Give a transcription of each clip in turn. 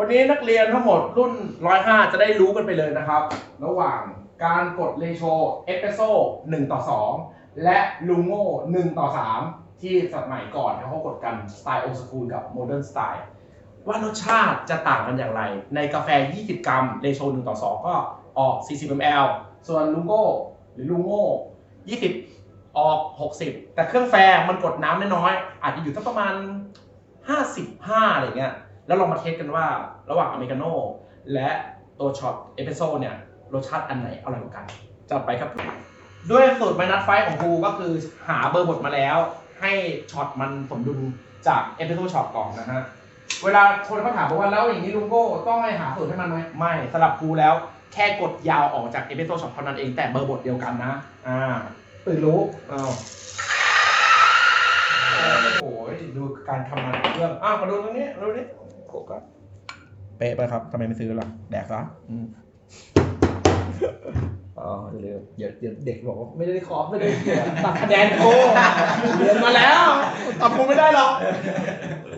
วันนี้นักเรียนทั้งหมดรุ่น 105 จะได้รู้กันไปเลยนะครับ ระหว่างการกดเรโชเอสเปรสโซ่1ต่อ 2 และลูโง่1ต่อ 3 ที่สมัยก่อนเขากดกันสไตล์โอ s คูลกับโมเดิร์นสไตล์ว่ารสชาติจะต่างกันอย่างไร ในกาแฟ 20 กรัมเรโช1ต่อ 2 ก็ออก 40 ml ส่วนลูโง่หรือลูโง่20 ออก 60 แต่เครื่องแฟร์มันกดน้ำน้อยๆอาจจะอยู่สักประมาณ 55 อะไรเงี้ย แล้วลองมาเทสกันว่าระหว่างอเมริกาโน่และตัวช็อตเอสเปรสโซ่เนี่ยรสชาติอันไหนอร่อยกว่ากันจัดไปครับ ด้วยสูตรไมนัสไฟของครูก็คือหาเบอร์บทมาแล้ว ให้ช็อตมันสมดุลจากเอสเปรสโซ่ช็อตก่อนนะฮะเวลาคนเขาถามบอกว่าแล้วอย่างนี้ลุงโก้ต้องให้หาสูตรให้มันไหมไม่สำหรับครูแล้วแค่กดยาวออกจากเอสเปรสโซ่ช็อตเท่านั้นเองแต่เบอร์บทเดียวกันนะ อ่าตื่นรู้อ้าวโอ้ยดูการทำงานของเครื่องอ้าวมาดูตรงนี้ดูนี่ โกก็เป๊ะไปครับทำไมไม่ซื้อล่ะ แดกซะอืมอ๋อเดี๋ยวเดี๋ยวเดี๋ยวเด็กบอกว่าไม่ได้ขอไม่ได้ตัดคะแนนโอ้เรียนมาแล้วตอบกูไม่ได้หรอก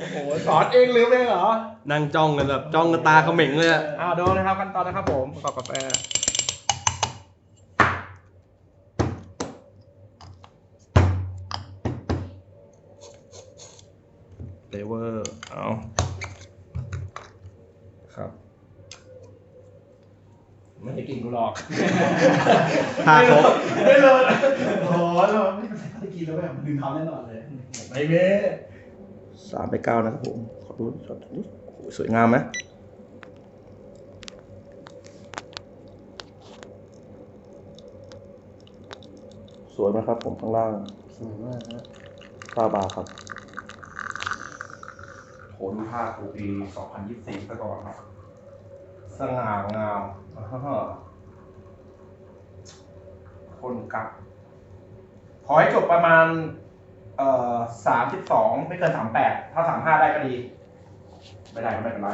โอ้โหสอนเองลืมเองเหรอนั่งจ้องกันแบบจ้องกันตาเขม็งเลยอะอ่าดูนะครับขั้นตอนนะครับผมประกอบกาแฟเลเวอร์เอา ครับไม่ได้กินกูหรอกทาครบไม่เลยโอ้โหเราไม่ได้กินแล้วแบบลืมทำแน่นอนเลยไม่เว้สามไปเก้านะครับผมขอดูช็อตนี้โอ้โหสวยงามไหมสวยไหมครับผมข้างล่างสวยมากฮะซาบาครับ โหดูภาพกูปี 2024ซะก่อนครับสง่างามอ่าฮะคนกักขอให้จบประมาณ เอ่อสามสิบสองไม่เกินสามแปดถ้าสามห้าได้ก็ดี ไม่ได้ก็ไม่เป็นไร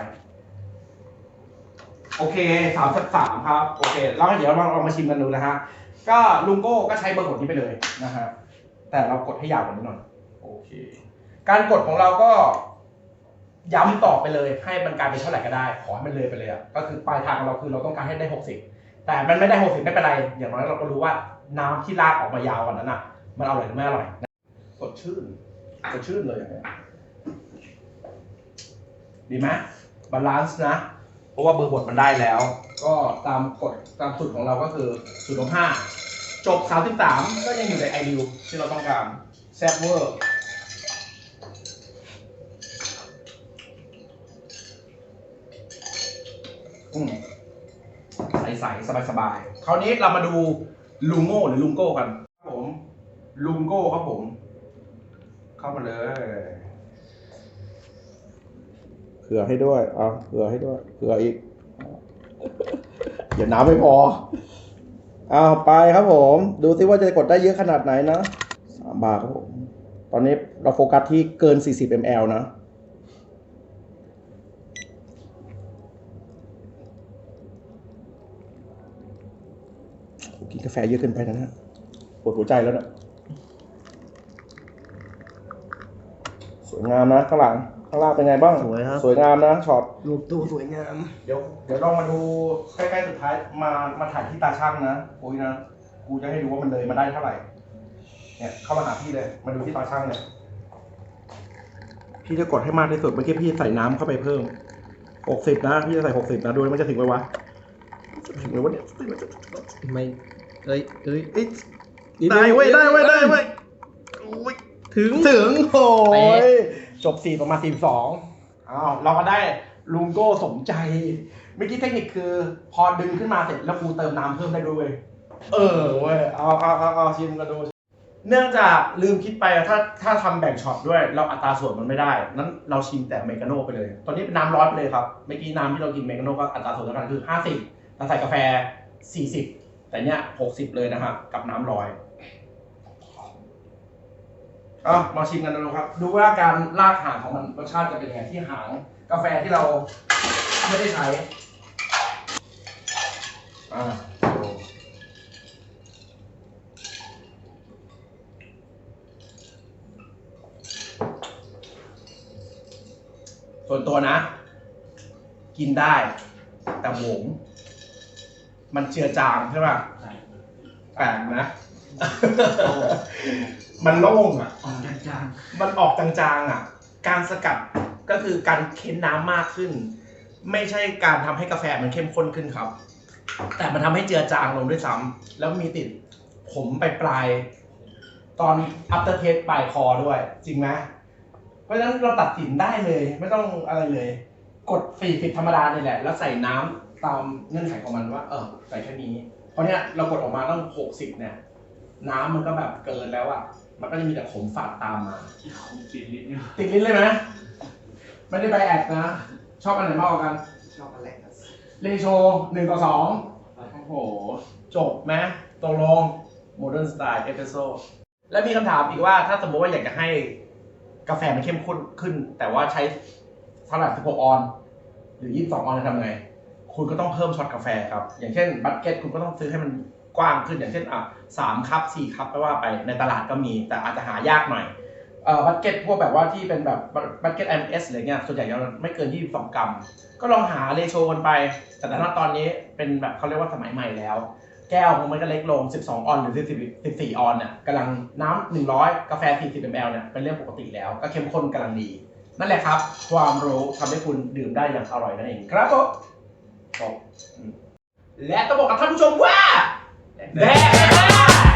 โอเคสามสิบสามครับ โอเค แล้วเดี๋ยวเราลองมาชิมกันดูนะฮะ ก็ลุงโก้ก็ใช้เบอร์กดนี้ไปเลยนะฮะ แต่เรากดให้ยาวกว่านี้หน่อย โอเค การกดของเราก็ ย้ำต่อไปเลยให้มันกลายเป็นเท่าไหร่ก็ได้ ขอให้มันเลยไปเลยอะก็คือปลายทางของเราคือเราต้องการให้ได้หกสิบแต่มันไม่ได้หกสิบไม่เป็นไร อย่างน้อยเราก็รู้ว่าน้ำที่ลากออกมายาวกว่านั้นอะ มันอร่อยหรือไม่อร่อยสดชื่นสดชื่นเลยอย่างเงี้ยดีไหมบาลานซ์นะ เพราะว่าเบอร์บทมันได้แล้ว ก็ตามกฎตามสูตรของเราก็คือสูตรของห้าจบ33ก็ยังอยู่ในไอริวที่เราต้องการแซ่บเวอร์อืมใสๆสบายๆคราวนี้เรามาดูลุงโง่หรือลุงโก้กันครับผม ลุงโก้ครับผม เข้ามาเลยเผื่อให้ด้วยเอาเผื่อให้ด้วยเผื่ออีกเดี๋ยวน้ำไม่พอเอาไปครับผม ดูซิว่าจะกดได้เยอะขนาดไหนนะสามบาทครับผม ตอนนี้เราโฟกัสที่เกิน 40 ml นะ กินกาแฟเยอะเกินไปนะเนี่ยปวดหัวใจแล้วเนะสวยงามนะข้างหลังข้างล่างเป็นไงบ้างสวยครับ สวยงามนะช็อตรูปตู้สวยงาม เดี๋ยวเดี๋ยวลองมาดูใกล้ๆสุดท้ายมามาถ่ายที่ตาช่างนะปุ้ยนะกูจะให้ดูว่ามันเลยมาได้เท่าไหร่เนี่ยเข้ามาหาพี่เลยมาดูที่ตาช่างเนี่ยพี่จะกดให้มากที่สุดเมื่อกี้พี่ใส่น้ำเข้าไปเพิ่มหกสิบนะพี่จะใส่หกสิบนะดูแล้วมันจะถึงไหมวะจะถึงไหมวะเนี่ยไม่ เอ้ยเอ้ยเอ้ยได้เว้ยได้เว้ยได้เว้ยอุ้ยถึงถึงโอ้เป๊ยะจบสี่ประมาณสี่สองอ้าวเราก็ได้ลุงโก้สมใจเมื่อกี้เทคนิคคือ พอดึงขึ้นมาเสร็จแล้วกูเติมน้ำเพิ่มได้ด้วยเว้ยเออเว้ยเอาเอาเอาเอาชิมกันดูเนื่องจากลืมคิดไปถ้าถ้าทำแบ่งช็อตด้วย เราอัตราส่วนมันไม่ได้ นั้นเราชิมแต่เมกาโน่ไปเลย ตอนนี้เป็นน้ำร้อนไปเลยครับ เมื่อกี้น้ำที่เรากินเมกาโน่ก็อัตราส่วนเท่ากันคือ 50แต่ใส่กาแฟ 40 แต่เนี้ย60เลยนะครับกับน้ำร้อยเอามาชิมกันดูครับ ดูว่าการลากหางของมันรสชาติจะเป็นยังไงที่หางกาแฟที่เราไม่ได้ใช้อ่าดูส่วนตัวนะ กินได้แต่โหง มันเจือจางใช่ป่ะใช่แปลกนะ มันโล่งอะ ออกจางมันออกจางๆอะ การสกัดก็คือการเค้นน้ำมากขึ้น ไม่ใช่การทำให้กาแฟมันเข้มข้นขึ้นครับ แต่มันทำให้เจือจางลงด้วยซ้ำแล้วมีติดขมไปปลายๆตอน after taste ปลายคอด้วย จริงไหมเพราะฉะนั้นเราตัดสินได้เลย ไม่ต้องอะไรเลย กด40ธรรมดาเนี่ยแหละ แล้วใส่น้ำ ตามเงื่อนไขของมันว่า เออใส่แค่นี้ เพราะเนี้ยเรากดออกมาต้อง60เนี่ย น้ำมันก็แบบเกินแล้วอะมันก็จะมีแต่ขมฝาดตามมาๆที่คงติดลิ้นเนี่ยติดลิ้นเลยไหมไม่ได้ไปแอดนะ ชอบอันไหนมากกว่ากัน ชอบอันแรกครับเรโชหนึ่งต่อสองโอ้โห จบไหมตกลงโมเดิร์นสไตล์เอสเปรสโซและมีคำถามอีกว่าถ้าสมมติว่าอยากจะให้กาแฟมันเข้มข้นขึ้น แต่ว่าใช้เท่าไหร่16ออน หรือ 22ออนจะทำไง คุณก็ต้องเพิ่มช็อตกาแฟครับ อย่างเช่นบัตเก็ตคุณก็ต้องซื้อให้มันกว้างขึ้นอย่างเช่นอะสามคัพสี่คัพไม่ว่าไปในตลาดก็มีแต่อาจจะหายากหน่อยเอ่อบัตเก็ตพวกแบบว่าที่เป็นแบบบัตเก็ต MS อะไรเงี้ยส่วนใหญ่จะไม่เกิน22กรัม ก็ลองหาเรโชกันไป แต่ณตอนนี้เป็นแบบเขาเรียกว่าสมัยใหม่แล้ว แก้วของมันก็เล็กลง 12 ออนหรือ 10 14 ออนเนี่ยกำลังน้ำ100 กาแฟ 40 ml เนี่ยเป็นเรื่องปกติแล้ว ก็เข้มข้นกำลังดี นั่นแหละครับ ความรู้ทำให้คุณดื่มได้อย่างอร่อยนั่นเองครับผม และต้องบอกกับท่านผู้ชมว่าแดก